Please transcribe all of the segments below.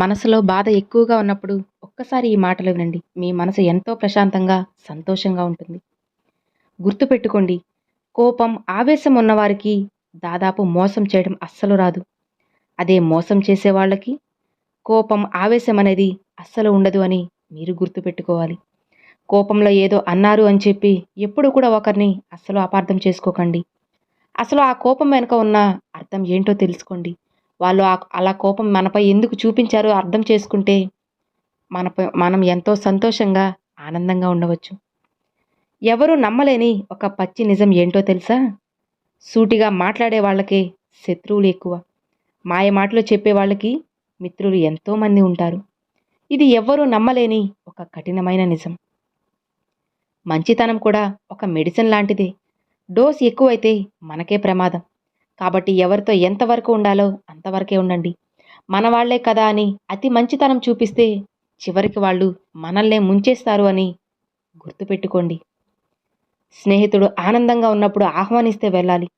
మనసులో బాధ ఎక్కువగా ఉన్నప్పుడు ఒక్కసారి ఈ మాటలు వినండి. మీ మనసు ఎంతో ప్రశాంతంగా సంతోషంగా ఉంటుంది. గుర్తుపెట్టుకోండి కోపం ఆవేశం ఉన్నవారికి దాదాపు మోసం చేయడం అస్సలు రాదు. అదే మోసం చేసే వాళ్ళకి కోపం ఆవేశం అనేది అస్సలు ఉండదు అని మీరు గుర్తుపెట్టుకోవాలి కోపంలో ఏదో అన్నారు అని చెప్పి ఎప్పుడు కూడా ఒకరిని అస్సలు అపార్థం చేసుకోకండి. అసలు ఆ కోపం వెనుక ఉన్న అర్థం ఏంటో తెలుసుకోండి. వాళ్ళు ఆ అలా కోపం మనపై ఎందుకు చూపించారో అర్థం చేసుకుంటే మనపై మనం ఎంతో సంతోషంగా ఆనందంగా ఉండవచ్చు. ఎవరు నమ్మలేని ఒక పచ్చి నిజం ఏంటో తెలుసా? సూటిగా మాట్లాడే వాళ్ళకే శత్రువులు ఎక్కువ. మాయ మాటలు చెప్పే వాళ్ళకి మిత్రులు ఎంతోమంది ఉంటారు. ఇది ఎవ్వరూ నమ్మలేని ఒక కఠినమైన నిజం. మంచితనం కూడా ఒక మెడిసిన్ లాంటిదే. డోస్ ఎక్కువైతే మనకే ప్రమాదం. కాబట్టి ఎవరితో ఎంతవరకు ఉండాలో అంతవరకే ఉండండి. మన వాళ్ళే కదా అని అతి మంచితనం చూపిస్తే చివరికి వాళ్ళు మనల్నే ముంచేస్తారు అని గుర్తుపెట్టుకోండి. స్నేహితుడు ఆనందంగా ఉన్నప్పుడు ఆహ్వానిస్తే వెళ్ళాలి.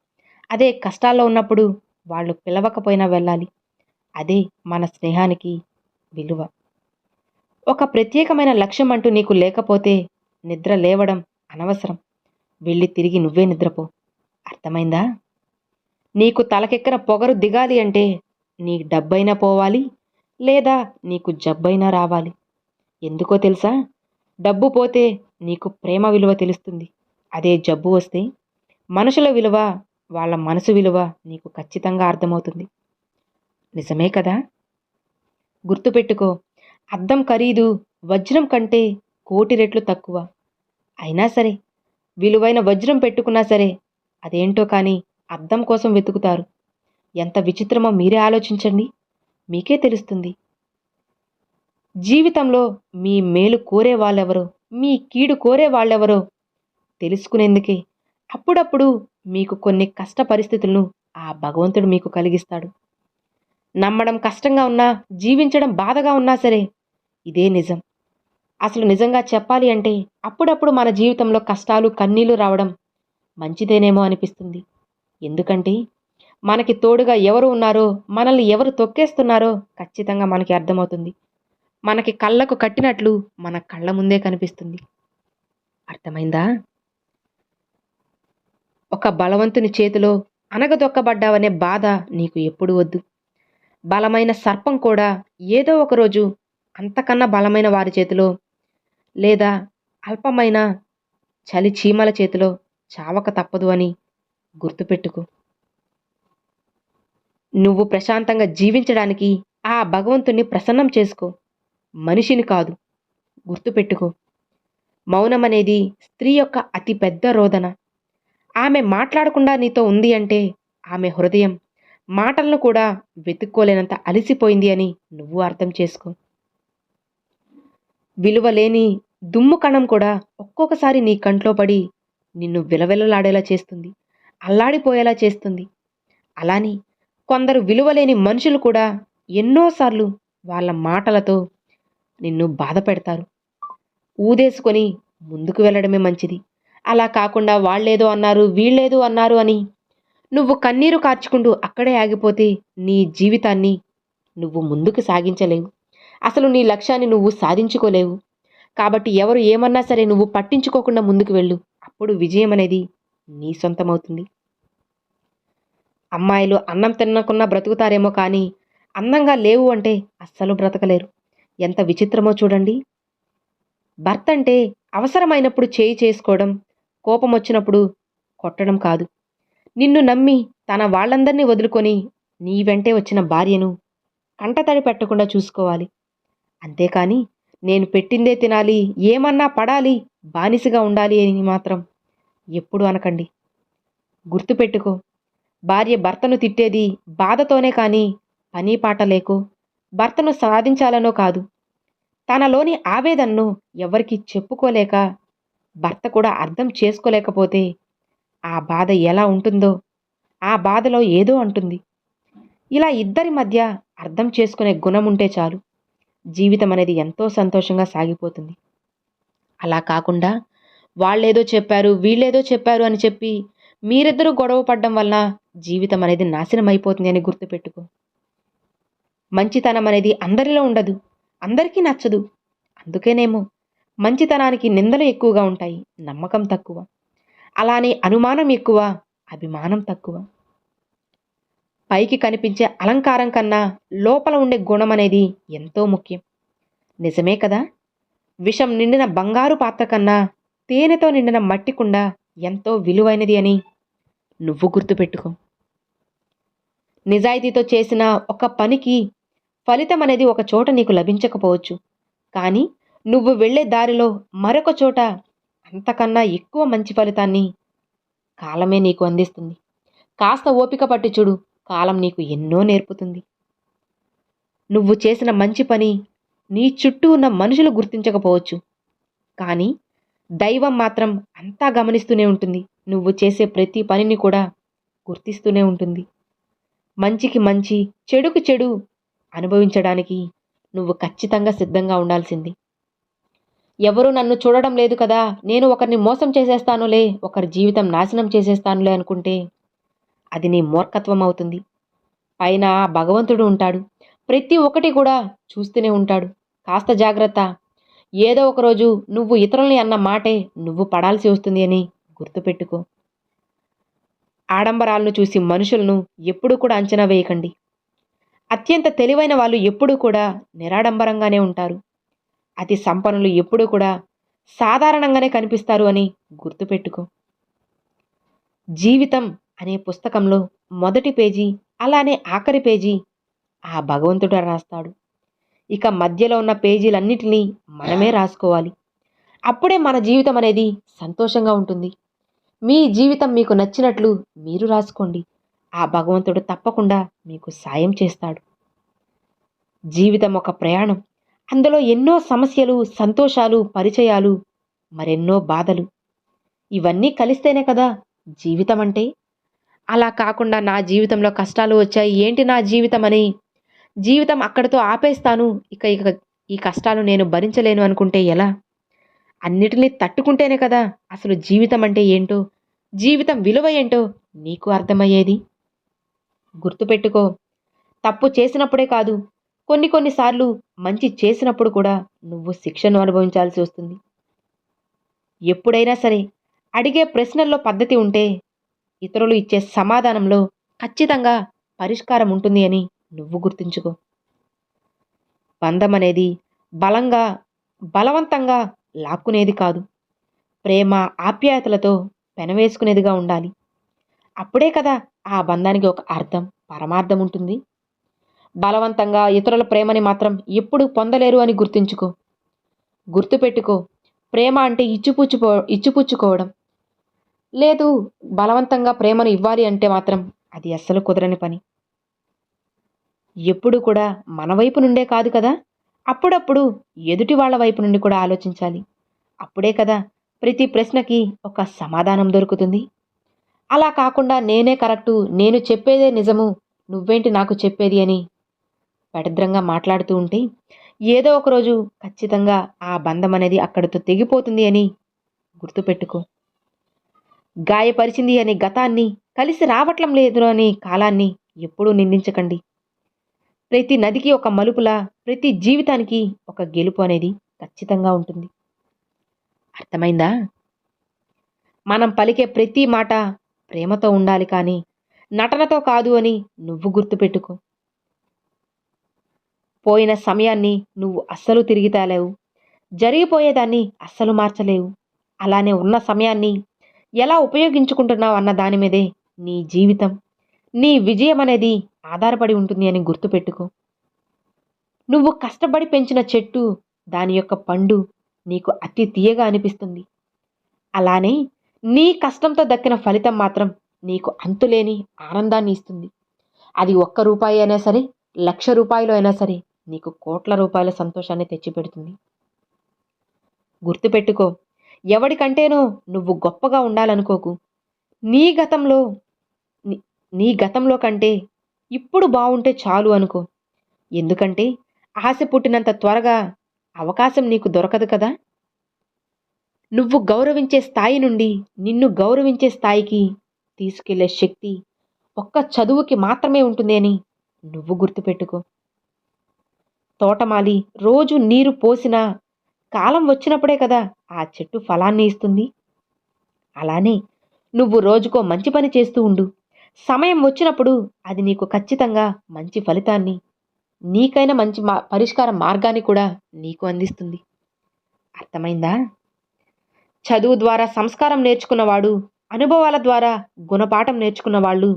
అదే కష్టాల్లో ఉన్నప్పుడు వాళ్ళు పిలవకపోయినా వెళ్ళాలి. అదే మన స్నేహానికి విలువ. ఒక ప్రత్యేకమైన లక్ష్యం అంటూ నీకు లేకపోతే నిద్ర లేవడం అనవసరం. వెళ్ళి తిరిగి నువ్వే నిద్రపో. అర్థమైందా? నీకు తలకెక్కన పొగరు దిగాలి అంటే నీ డబ్బైనా పోవాలి లేదా నీకు జబ్బైనా రావాలి. ఎందుకో తెలుసా? డబ్బు పోతే నీకు ప్రేమ విలువ తెలుస్తుంది. అదే జబ్బు వస్తే మనుషుల విలువ వాళ్ళ మనసు విలువ నీకు ఖచ్చితంగా అర్థమవుతుంది. నిజమే కదా? గుర్తుపెట్టుకో అద్దం ఖరీదు వజ్రం కంటే కోటి రెట్లు తక్కువ. అయినా సరే విలువైన వజ్రం పెట్టుకున్నా సరే అదేంటో కానీ అద్దం కోసం వెతుకుతారు. ఎంత విచిత్రమో మీరే ఆలోచించండి. మీకే తెలుస్తుంది. జీవితంలో మీ మేలు కోరే వాళ్ళెవరో మీ కీడు కోరే వాళ్ళెవరో తెలుసుకునేందుకే అప్పుడప్పుడు మీకు కొన్ని కష్ట పరిస్థితులను ఆ భగవంతుడు మీకు కలిగిస్తాడు. నమ్మడం కష్టంగా ఉన్నా జీవించడం బాధగా ఉన్నా సరే ఇదే నిజం. అసలు నిజంగా చెప్పాలి అంటే అప్పుడప్పుడు మన జీవితంలో కష్టాలు కన్నీళ్ళు రావడం మంచిదేనేమో అనిపిస్తుంది. ఎందుకంటే మనకి తోడుగా ఎవరు ఉన్నారో మనల్ని ఎవరు తొక్కేస్తున్నారో ఖచ్చితంగా మనకి అర్థమవుతుంది. మనకి కళ్ళకు కట్టినట్లు మన కళ్ళ ముందే కనిపిస్తుంది. అర్థమైందా? ఒక బలవంతుని చేతిలో అనగదొక్కబడ్డావనే బాధ నీకు ఎప్పుడు వద్దు. బలమైన సర్పం కూడా ఏదో ఒకరోజు అంతకన్నా బలమైన వారి చేతిలో లేదా అల్పమైన చలి చీమల చేతిలో చావక తప్పదు అని గుర్తుపెట్టుకో. నువ్వు ప్రశాంతంగా జీవించడానికి ఆ భగవంతుణ్ణి ప్రసన్నం చేసుకో. మనిషిని కాదు. గుర్తుపెట్టుకో. మౌనం అనేది స్త్రీ యొక్క అతి పెద్ద రోదన. ఆమె మాట్లాడకుండా నీతో ఉంది అంటే ఆమె హృదయం మాటలను కూడా వెతుక్కోలేనంత అలిసిపోయింది అని నువ్వు అర్థం చేసుకో. విలువలేని దుమ్ము కణం కూడా ఒక్కొక్కసారి నీ కంట్లో పడి నిన్ను విలవిలలాడేలా చేస్తుంది. అల్లాడిపోయేలా చేస్తుంది. అలానే కొందరు విలువలేని మనుషులు కూడా ఎన్నోసార్లు వాళ్ళ మాటలతో నిన్ను బాధ పెడతారు. ఊదేసుకొని ముందుకు వెళ్ళడమే మంచిది. అలా కాకుండా వాళ్ళేదో అన్నారు వీళ్ళేదో అన్నారు అని నువ్వు కన్నీరు కార్చుకుంటూ అక్కడే ఆగిపోతే నీ జీవితాన్ని నువ్వు ముందుకు సాగించలేవు. అసలు నీ లక్ష్యాన్ని నువ్వు సాధించుకోలేవు. కాబట్టి ఎవరు ఏమన్నా సరే నువ్వు పట్టించుకోకుండా ముందుకు వెళ్ళు. అప్పుడు విజయం అనేది నీ సొంతమవుతుంది. అమ్మాయిలు అన్నం తిన్నకున్నా బ్రతుకుతారేమో కానీ అందంగా లేవు అంటే అస్సలు బ్రతకలేరు. ఎంత విచిత్రమో చూడండి. భర్త అంటే అవసరమైనప్పుడు చేయి చేసుకోవడం కోపం వచ్చినప్పుడు కొట్టడం కాదు. నిన్ను నమ్మి తన వాళ్ళందరినీ వదులుకొని నీ వెంటే వచ్చిన భార్యను కంటతడి పెట్టకుండా చూసుకోవాలి. అంతేకాని నేను పెట్టిందే తినాలి ఏమన్నా పడాలి బానిసగా ఉండాలి అని మాత్రం ఎప్పుడు అనకండి. గుర్తుపెట్టుకో భార్య భర్తను తిట్టేది బాధతోనే కానీ పని పాట లేకో. భర్తను సాధించాలనో కాదు. తనలోని ఆవేదనను ఎవరికి చెప్పుకోలేక భర్త కూడా అర్థం చేసుకోలేకపోతే ఆ బాధ ఎలా ఉంటుందో ఆ బాధలో ఏదో అంటుంది. ఇలా ఇద్దరి మధ్య అర్థం చేసుకునే గుణం ఉంటే చాలు. జీవితం అనేది ఎంతో సంతోషంగా సాగిపోతుంది. అలా కాకుండా వాళ్ళేదో చెప్పారు వీళ్ళేదో చెప్పారు అని చెప్పి మీరిద్దరూ గొడవ పడడం వలన జీవితం అనేది నాశనం అయిపోతుంది అని గుర్తుపెట్టుకో. మంచితనం అనేది అందరిలో ఉండదు అందరికీ నచ్చదు. అందుకేనేమో మంచితనానికి నిందలు ఎక్కువగా ఉంటాయి నమ్మకం తక్కువ. అలానే అనుమానం ఎక్కువ అభిమానం తక్కువ. పైకి కనిపించే అలంకారం కన్నా లోపల ఉండే గుణం అనేది ఎంతో ముఖ్యం. నిజమే కదా? విషం నిండిన బంగారు పాత్ర కన్నా తేనెతో నిండిన మట్టి కుండ ఎంతో విలువైనది అని నువ్వు గుర్తుపెట్టుకో. నిజాయితీతో చేసిన ఒక పనికి ఫలితం అనేది ఒక చోట నీకు లభించకపోవచ్చు. కానీ నువ్వు వెళ్ళే దారిలో మరొక చోట అంతకన్నా ఎక్కువ మంచి ఫలితాన్ని కాలమే నీకు అందిస్తుంది. కాస్త ఓపిక పట్టి చూడు కాలం నీకు ఎన్నో నేర్పుతుంది. నువ్వు చేసిన మంచి పని నీ చుట్టూ ఉన్న మనుషులు గుర్తించకపోవచ్చు. కానీ దైవం మాత్రం అంతా గమనిస్తూనే ఉంటుంది. నువ్వు చేసే ప్రతి పనిని కూడా గుర్తిస్తూనే ఉంటుంది. మంచికి మంచి చెడుకు చెడు అనుభవించడానికి నువ్వు ఖచ్చితంగా సిద్ధంగా ఉండాల్సింది. ఎవరు నన్ను చూడడం లేదు కదా నేను ఒకరిని మోసం చేసేస్తానులే ఒకరి జీవితం నాశనం చేసేస్తానులే అనుకుంటే అది నీ మూర్ఖత్వం అవుతుంది. పైన భగవంతుడు ఉంటాడు. ప్రతి ఒక్కటి కూడా చూస్తూనే ఉంటాడు. కాస్త జాగ్రత్త ఏదో ఒకరోజు నువ్వు ఇతరుల్ని అన్న మాటే నువ్వు పడాల్సి వస్తుంది అని గుర్తుపెట్టుకో. ఆడంబరాలను చూసి మనుషులను ఎప్పుడూ కూడా అంచనా వేయకండి. అత్యంత తెలివైన వాళ్ళు ఎప్పుడూ కూడా నిరాడంబరంగానే ఉంటారు. అతి సంపన్నులు ఎప్పుడూ కూడా సాధారణంగానే కనిపిస్తారు అని గుర్తుపెట్టుకో. జీవితం అనే పుస్తకంలో మొదటి పేజీ అలానే ఆఖరి పేజీ ఆ భగవంతుడు రాస్తాడు. ఇక మధ్యలో ఉన్న పేజీలన్నిటినీ మనమే రాసుకోవాలి. అప్పుడే మన జీవితం అనేది సంతోషంగా ఉంటుంది. మీ జీవితం మీకు నచ్చినట్లు మీరు రాసుకోండి. ఆ భగవంతుడు తప్పకుండా మీకు సాయం చేస్తాడు. జీవితం ఒక ప్రయాణం. అందులో ఎన్నో సమస్యలు సంతోషాలు పరిచయాలు మరెన్నో బాధలు. ఇవన్నీ కలిస్తేనే కదా జీవితం అంటే? అలా కాకుండా నా జీవితంలో కష్టాలు వచ్చాయి. ఏంటి నా జీవితం అని జీవితం అక్కడితో ఆపేస్తాను. ఇక ఇక ఈ కష్టాలు నేను భరించలేను అనుకుంటే ఎలా? అన్నిటినీ తట్టుకుంటేనే కదా అసలు జీవితం అంటే ఏంటో? జీవితం విలువ ఏంటో నీకు అర్థమయ్యేది? గుర్తుపెట్టుకో. తప్పు చేసినప్పుడే కాదు కొన్ని కొన్నిసార్లు మంచి చేసినప్పుడు కూడా నువ్వు శిక్షను అనుభవించాల్సి వస్తుంది. ఎప్పుడైనా సరే అడిగే ప్రశ్నల్లో పద్ధతి ఉంటే ఇతరులు ఇచ్చే సమాధానంలో ఖచ్చితంగా పరిష్కారం ఉంటుంది అని నువ్వు గుర్తుంచుకో. బంధం అనేది బలంగా బలవంతంగా లాక్కునేది కాదు. ప్రేమ ఆప్యాయతలతో పెనవేసుకునేదిగా ఉండాలి. అప్పుడే కదా ఆ బంధానికి ఒక అర్థం పరమార్థం ఉంటుంది. బలవంతంగా ఇతరుల ప్రేమని మాత్రం ఎప్పుడు పొందలేరు అని గుర్తుంచుకో. గుర్తుపెట్టుకో ప్రేమ అంటే ఇచ్చిపుచ్చుకో ఇచ్చిపుచ్చుకోవడం. లేదు బలవంతంగా ప్రేమను ఇవ్వాలి అంటే మాత్రం అది అస్సలు కుదరని పని. ఎప్పుడు కూడా మన వైపు నుండే కాదు కదా? అప్పుడప్పుడు ఎదుటి వాళ్ళ వైపు నుండి కూడా ఆలోచించాలి. అప్పుడే కదా ప్రతి ప్రశ్నకి ఒక సమాధానం దొరుకుతుంది. అలా కాకుండా నేనే కరెక్టు నేను చెప్పేదే నిజము నువ్వేంటి నాకు చెప్పేది అని పడిద్రంగా మాట్లాడుతూ ఉంటే ఏదో ఒకరోజు ఖచ్చితంగా ఆ బంధం అనేది అక్కడితో తెగిపోతుంది అని గుర్తుపెట్టుకో. గాయపరిచింది అనే గతాన్ని కలిసి రావట్లం లేదు అని కాలాన్ని ఎప్పుడూ నిందించకండి. ప్రతి నదికి ఒక మలుపులా ప్రతి జీవితానికి ఒక గెలుపు అనేది ఖచ్చితంగా ఉంటుంది. అర్థమైందా? మనం పలికే ప్రతి మాట ప్రేమతో ఉండాలి కానీ నటనతో కాదు అని నువ్వు గుర్తుపెట్టుకో. పోయిన సమయాన్ని నువ్వు అస్సలు తిరిగి తేలేవు. జరిగిపోయేదాన్ని అస్సలు మార్చలేవు. అలానే ఉన్న సమయాన్ని ఎలా ఉపయోగించుకుంటున్నావు అన్న దాని మీదే నీ జీవితం. నీ విజయం అనేది ఆధారపడి ఉంటుంది అని గుర్తుపెట్టుకో. నువ్వు కష్టపడి పెంచిన చెట్టు దాని యొక్క పండు నీకు అతి తీయగా అనిపిస్తుంది. అలానే నీ కష్టంతో దక్కిన ఫలితం మాత్రం నీకు అంతులేని ఆనందాన్ని ఇస్తుంది. అది ఒక్క రూపాయి అయినా సరే లక్ష రూపాయలు అయినా సరే నీకు కోట్ల రూపాయల సంతోషాన్ని తెచ్చిపెడుతుంది. గుర్తుపెట్టుకో ఎవడికంటేనో నువ్వు గొప్పగా ఉండాలనుకోకు. నీ గతంలో నీ- నీ గతంలో కంటే ఇప్పుడు బాగుంటే చాలు అనుకో. ఎందుకంటే ఆశ పుట్టినంత త్వరగా అవకాశం నీకు దొరకదు కదా. నువ్వు గౌరవించే స్థాయి నుండి నిన్ను గౌరవించే స్థాయికి తీసుకెళ్ళే శక్తి ఒక్క చదువుకి మాత్రమే ఉంటుంది అని నువ్వు గుర్తుపెట్టుకో. తోటమాలి రోజు నీరు పోసినా కాలం వచ్చినప్పుడే కదా ఆ చెట్టు ఫలాన్ని ఇస్తుంది. అలానే నువ్వు రోజుకో మంచి పని చేస్తూ ఉండు. సమయం వచ్చినప్పుడు అది నీకు ఖచ్చితంగా మంచి ఫలితాన్ని నీకైనా మంచి మా పరిష్కార మార్గాన్ని కూడా నీకు అందిస్తుంది. అర్థమైందా? చదువు ద్వారా సంస్కారం నేర్చుకున్నవాడు అనుభవాల ద్వారా గుణపాఠం నేర్చుకున్న వాళ్ళు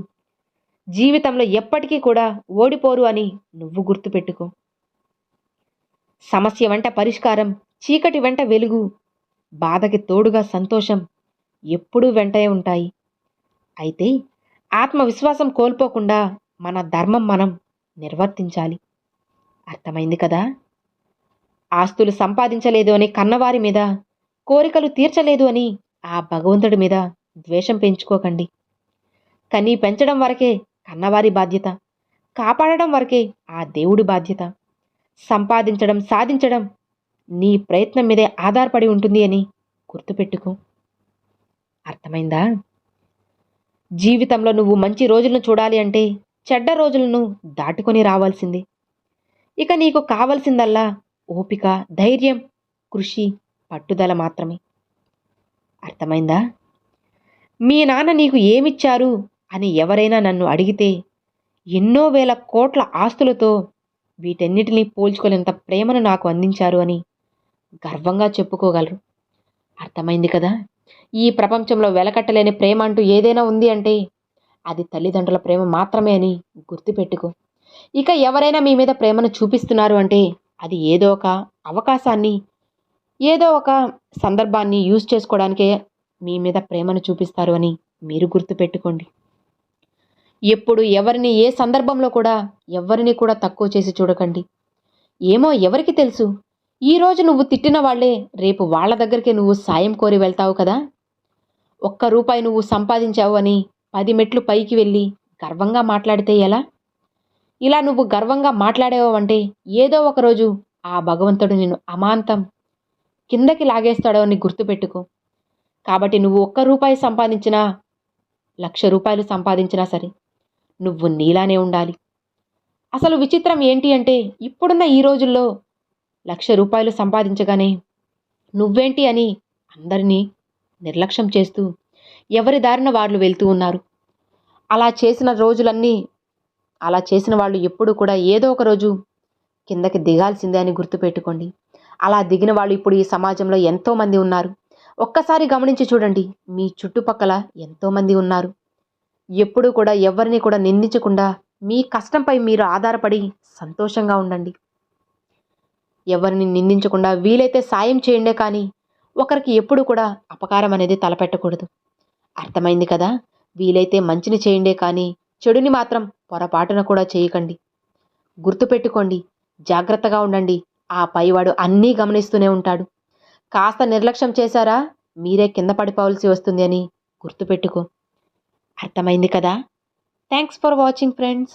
జీవితంలో ఎప్పటికీ కూడా ఓడిపోరు అని నువ్వు గుర్తుపెట్టుకో. సమస్య వెంట పరిష్కారం చీకటి వెంట వెలుగు బాధకి తోడుగా సంతోషం ఎప్పుడూ వెంటే ఉంటాయి. అయితే ఆత్మవిశ్వాసం కోల్పోకుండా మన ధర్మం మనం నిర్వర్తించాలి. అర్థమైంది కదా? ఆస్తులు సంపాదించలేదు అని కన్నవారి మీద కోరికలు తీర్చలేదు అని ఆ భగవంతుడి మీద ద్వేషం పెంచుకోకండి. కనీ పెంచడం వరకే కన్నవారి బాధ్యత కాపాడడం వరకే ఆ దేవుడి బాధ్యత. సంపాదించడం సాధించడం నీ ప్రయత్నం మీదే ఆధారపడి ఉంటుంది అని గుర్తుపెట్టుకో. అర్థమైందా? జీవితంలో నువ్వు మంచి రోజులను చూడాలి అంటే చెడ్డ రోజులను దాటుకొని రావాల్సిందే. ఇక నీకు కావలసిందల్లా ఓపిక ధైర్యం కృషి పట్టుదల మాత్రమే. అర్థమైందా? మీ నాన్న నీకు ఏమిచ్చారు అని ఎవరైనా నన్ను అడిగితే ఎన్నో వేల కోట్ల ఆస్తులతో వీటన్నిటినీ పోల్చుకోలేంత ప్రేమను నాకు అందించారు అని గర్వంగా చెప్పుకోగలరు. అర్థమైంది కదా? ఈ ప్రపంచంలో వెలకట్టలేని ప్రేమ అంటూ ఏదైనా ఉంది అంటే అది తల్లిదండ్రుల ప్రేమ మాత్రమే అని గుర్తుపెట్టుకో. ఇక ఎవరైనా మీ మీద ప్రేమను చూపిస్తున్నారు అంటే అది ఏదో ఒక అవకాశాన్ని ఏదో ఒక సందర్భాన్ని యూజ్ చేసుకోవడానికే మీ మీద ప్రేమను చూపిస్తారు అని మీరు గుర్తుపెట్టుకోండి. ఎప్పుడు ఎవరిని ఏ సందర్భంలో కూడా ఎవరిని కూడా తక్కువ చేసి చూడకండి. ఏమో ఎవరికి తెలుసు? ఈరోజు నువ్వు తిట్టిన వాళ్ళే రేపు వాళ్ళ దగ్గరికి నువ్వు సాయం కోరి వెళ్తావు కదా? ఒక్క రూపాయి నువ్వు సంపాదించావు అని పది మెట్లు పైకి వెళ్ళి గర్వంగా మాట్లాడితే ఎలా? ఇలా నువ్వు గర్వంగా మాట్లాడావంటే ఏదో ఒకరోజు ఆ భగవంతుడు నిన్ను అమాంతం కిందకి లాగేస్తాడో అని గుర్తుపెట్టుకో. కాబట్టి నువ్వు ఒక్క రూపాయి సంపాదించినా లక్ష రూపాయలు సంపాదించినా సరే నువ్వు నీలానే ఉండాలి. అసలు విచిత్రం ఏంటి అంటే ఇప్పుడున్న ఈ రోజుల్లో లక్ష రూపాయలు సంపాదించగానే నువ్వేంటి అని అందరినీ నిర్లక్ష్యం చేస్తూ ఎవరి దారిన వాళ్ళు వెళ్తూ ఉన్నారు. అలా చేసిన రోజులన్నీ అలా చేసిన వాళ్ళు ఎప్పుడు కూడా ఏదో ఒక రోజు కిందకి దిగాల్సిందే అని గుర్తుపెట్టుకోండి. అలా దిగిన వాళ్ళు ఇప్పుడు ఈ సమాజంలో ఎంతోమంది ఉన్నారు. ఒక్కసారి గమనించి చూడండి మీ చుట్టుపక్కల ఎంతోమంది ఉన్నారు. ఎప్పుడూ కూడా ఎవరిని కూడా నిందించకుండా మీ కష్టంపై మీరు ఆధారపడి సంతోషంగా ఉండండి. ఎవరిని నిందించకుండా వీలైతే సాయం చేయండే కానీ ఒకరికి ఎప్పుడు కూడా అపకారం అనేది తలపెట్టకూడదు. అర్థమైంది కదా? వీలైతే మంచిని చేయండే కానీ చెడుని మాత్రం పొరపాటున కూడా చేయకండి. గుర్తుపెట్టుకోండి జాగ్రత్తగా ఉండండి. ఆ పైవాడు అన్నీ గమనిస్తూనే ఉంటాడు. కాస్త నిర్లక్ష్యం చేశారా మీరే కింద పడిపోవలసి వస్తుంది అని గుర్తుపెట్టుకో. అర్థమైంది కదా? Thanks for watching friends.